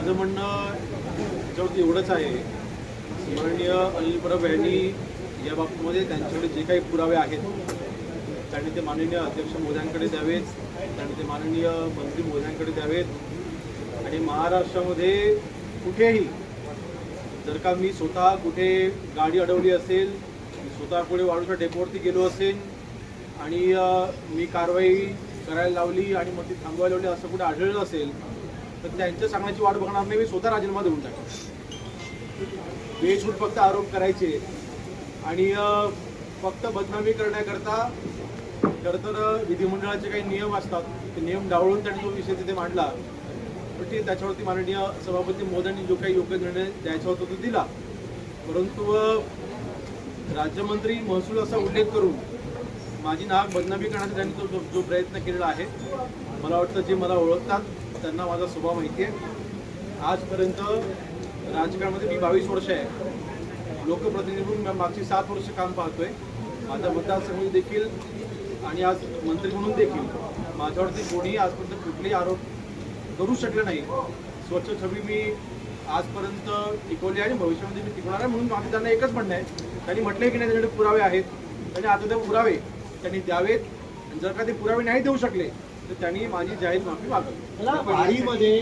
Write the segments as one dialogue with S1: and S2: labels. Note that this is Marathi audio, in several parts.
S1: माझं म्हणणं त्याच्यावरती एवढंच आहे. स्मरणीय अनिल परब यांनी या बाबतीमध्ये त्यांच्याकडे जे काही पुरावे आहेत त्यांनी ते माननीय अध्यक्ष मोद्यांकडे द्यावेत त्यांनी ते माननीय मंत्री मोद्यांकडे द्यावेत. आणि महाराष्ट्रामध्ये कुठेही जर का मी स्वतः कुठे गाडी अडवली असेल मी स्वतः पुढे वाळूच्या डेपोवरती गेलो असेल आणि मी कारवाई करायला लावली आणि मग ती थांबवायला लावली असं कुठे आढळलं असेल तर त्यांच्या सांगण्याची वाट बघणार नाही मी स्वतः राजीनामा देऊन टाकतो बेछूट फक्त आरोप करायचे. आणि फक्त बदनामी करण्याकरता खरं तर विधिमंडळाचे काही नियम असतात. ते नियम डावळून त्यांनी जो विषय तिथे मांडला पण ते त्याच्यावरती माननीय सभापती मोदींनी जो काही योग्य निर्णय द्यायचा होता तो दिला. परंतु राज्यमंत्री महसूल असा उल्लेख करून माझी नाक बदनामी करण्याचा त्यांनी तो जो प्रयत्न केलेला आहे मला वाटतं जे मला ओळखतात त्यांना माझा स्वभाव माहिती आहे. आजपर्यंत राजकारणामध्ये मी बावीस वर्ष आहे. लोकप्रतिनिधी म्हणून मी मागची सात वर्ष काम पाहतोय. माझ्या मतदारसंघ देखील आणि आज मंत्री म्हणून देखील माझ्यावरती कोणीही आजपर्यंत कुठलेही आरोप करू शकले नाही. स्वच्छ छबी मी आजपर्यंत टिकवली आहे आणि भविष्यामध्ये मी टिकवणार आहे म्हणून आम्ही त्यांना एकच म्हणणं आहे. त्यांनी म्हटलंय की नाही त्याच्याकडे पुरावे आहेत. त्यांनी आता ते पुरावे त्यांनी द्यावेत. जर का ते पुरावे नाही देऊ शकले तर त्यांनी माझी जाहीर माफी मागावी
S2: वारीमध्ये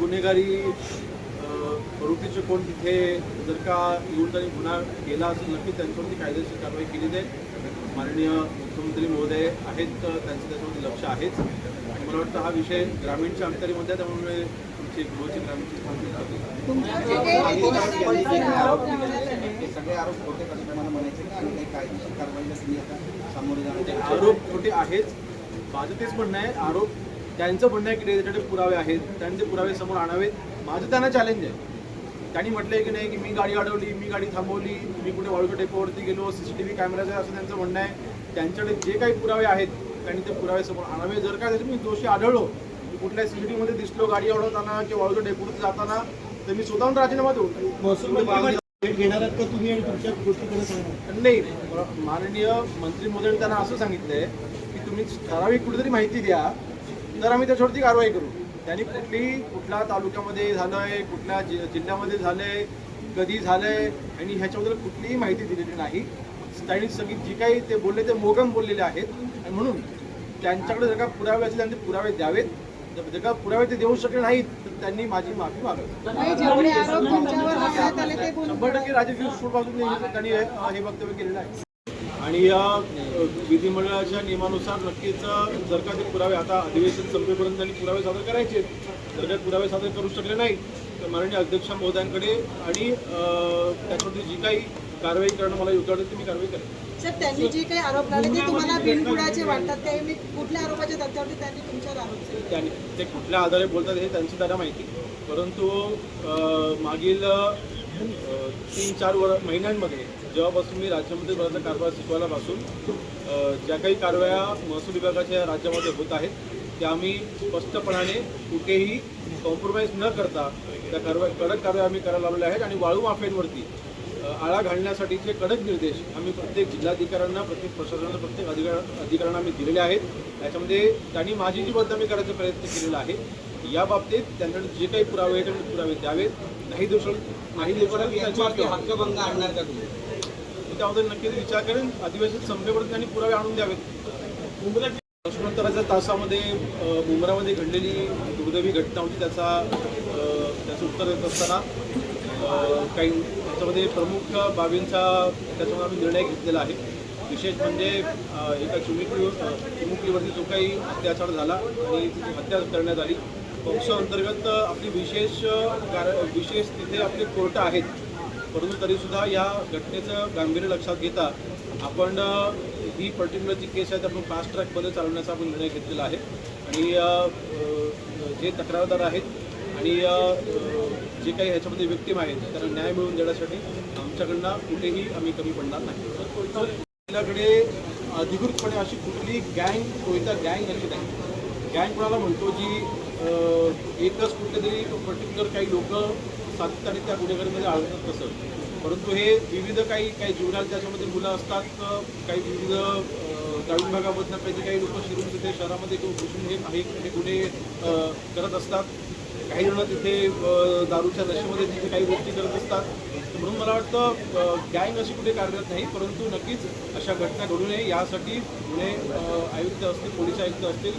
S1: गुन्हेगारी प्रवृत्तीचे कोण तिथे जर का येऊन त्यांनी गुन्हा केला असेल नक्की त्यांच्यावरती कायदेशीर कारवाई केली जाईल. माननीय मुख्यमंत्री महोदय आहेत तर त्यांचं त्याच्यावरती लक्ष आहेच. आणि मला वाटतं हा विषय ग्रामीणच्या अंतरीमध्ये आहे, त्यामुळे तुमची गृहची ग्रामीणची
S2: सगळे आरोप खोटे कसं तुम्हाला म्हणायचे का आणि काही कायदेशीर कारवाईला तुम्ही आता सामोरे जाणार
S1: आरोप खोटे आहेच माझं तेच म्हणणं आहे आरोप त्यांचं म्हणणं आहे की त्याच्याकडे पुरावे आहेत त्यांनी ते पुरावे समोर आणावेत. माझं त्यांना चॅलेंज आहे. त्यांनी म्हटलंय की नाही की मी गाडी अडवली मी गाडी थांबवली मी कुठे वाळूच्या डेपोवरती गेलो सीसीटीव्ही कॅमेराचे असं त्यांचं म्हणणं आहे. त्यांच्याकडे जे काही पुरावे आहेत त्यांनी ते पुरावे समोर आणावे. जर का त्याच्यात मी दोषी आढळलो मी कुठल्या सीसीटीव्ही मध्ये दिसलो गाडी अडवताना किंवा वाळूच्या डेपोवरती जाताना तर मी स्वतःहून राजीनामा देऊन टाकेन.
S2: महसूल मंत्री भेट घेणार आहात का तुम्ही आणि तुमच्या गोष्टीकडे सांगणार
S1: नाही माननीय मंत्री महोदयांनी त्यांना असं सांगितलंय की तुम्ही ठराविक कुठेतरी माहिती द्या तर आम्ही त्याच्यावरती कारवाई करू. त्यांनी कुठली कुठल्या तालुक्यामध्ये झालंय कुठल्या जि जिल्ह्यामध्ये झालंय कधी झालंय आणि ह्याच्याबद्दल कुठलीही माहिती दिलेली नाही. त्यांनी सगळी जी काही ते बोलले ते मोगम बोललेले आहेत. आणि म्हणून त्यांच्याकडे जर का पुरावे असेल त्यांनी पुरावे द्यावेत. जर का पुरावे ते देऊ शकले नाहीत तर त्यांनी माझी माफी मागावी. शंभर टक्के राजकीय सूटपासून त्यांनी हे वक्तव्य केलेलं आहे. आणि या विधिमंडळाच्या नियमानुसार नक्कीच जर का ते पुरावे आता अधिवेशन संपेपर्यंत त्यांनी पुरावे सादर करायचे जर का पुरावे सादर करू शकले नाही तर माननीय अध्यक्ष महोदयांकडे आणि त्याच्यावरती जी काही कारवाई करणं मला योग्य वाटेल ती मी कारवाई करेन.
S3: सर त्यांनी जे काही आरोप लावले ते तुम्हाला बिनबुडाचे वाटतात ते मी कुठल्या आरोपाच्या धर्त्यावरती त्यांनी तुमच्यावर आरोप?
S1: त्यांनी ते कुठल्या आधारे बोलतात हे त्यांची त्यांना माहिती. परंतु मागील तीन चार वर महिन्यांमध्ये जेव्हापासून मी राज्यामध्ये पदाचा कारभार शिकवायला पासून अ, ज्या काही कारवाया महसूल विभागाच्या राज्यामध्ये होत आहेत त्या आम्ही स्पष्टपणाने कुठेही कॉम्प्रोमाइज न करता त्या कारवाई कडक कारवाई आम्ही करायला लावल्या आहेत आणि वाळू माफियांवरती आळा घालण्यासाठीचे कडक निर्देश आम्ही प्रत्येक जिल्हाधिकाऱ्यांना प्रत्येक प्रशासनाला प्रत्येक अधिकार अधिकाऱ्यांना आम्ही दिलेले आहेत. त्याच्यामध्ये त्यांनी माझी जी बदनामी करायचा प्रयत्न केलेला आहे. या बाबतीत त्यांच्याकडे जे काही पुरावे आहेत त्यांनी पुरावे द्यावेत. नाही शक नाही
S2: यांच्यावरती हक्कभंग आणणार का तुम्ही?
S1: मी त्यामध्ये नक्कीच विचार करेन. अधिवेशन संपेपर्यंत त्यांनी पुरावे आणून द्यावेत. प्रश्नोत्तराच्या तासामध्ये मुंबरामध्ये घडलेली दुर्दैवी घटना होती त्याचा त्याचं उत्तर देत असताना काही त्याच्यामध्ये प्रमुख बाबींचा त्याच्यामध्ये आम्ही निर्णय घेतलेला आहे. विशेष म्हणजे एका चिमुकलीवर अ, चिमुकलीवरती जो काही अत्याचार झाला आणि तिची हत्या करण्यात आली. पक्ष अंतर्गत आपली विशेष कारण कार विशेष तिथे आपले कोर्ट आहेत. परंतु तरीसुद्धा या घटनेचं गांभीर्य लक्षात घेता आपण ही पर्टिक्युलर जी केस आहे ती आपण फास्ट ट्रॅकमध्ये चालवण्याचा आपण निर्णय घेतलेला आहे. आणि जे तक्रारदार आहेत आणि जे काही ह्याच्यामध्ये व्यक्तिम आहेत त्यांना न्याय मिळवून देण्यासाठी आमच्याकडनं कुठेही आम्ही कमी पडणार नाही. आपल्याकडे अधिकृतपणे अशी कुठली गँग कोयता गँग अशी नाही. गँग कोणाला म्हणतो जी एकच कुठेतरी पर्टिक्युलर काही लोक सातत्याने त्या गुन्हेगारीमध्ये आढळतात तसं परंतु हे विविध काही काही जीवनात त्याच्यामध्ये मुलं असतात काही विविध ग्रामीण भागामधनं काही काही लोक शिरून तिथे शहरामध्ये घुसून हे हे गुन्हे करत असतात. काही जण तिथे दारूच्या नशेमध्ये तिथे काही गोष्टी करत असतात. म्हणून मला वाटतं गँग अशी कुठे कार्यरत नाही परंतु नक्कीच अशा घटना घडू नये. यासाठी पुणे आयुक्त असतील पोलीस आयुक्त असतील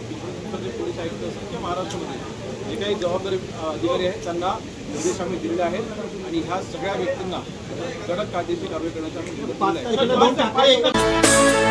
S1: पोलीस आयुक्त असतील किंवा महाराष्ट्रामध्ये. जे काही जबाबदारी अधिकारी आहेत त्यांना निर्देश आम्ही दिलेले आहेत आणि ह्या सगळ्या व्यक्तींना कडक कायदेशीर कारवाई करण्याचा आम्ही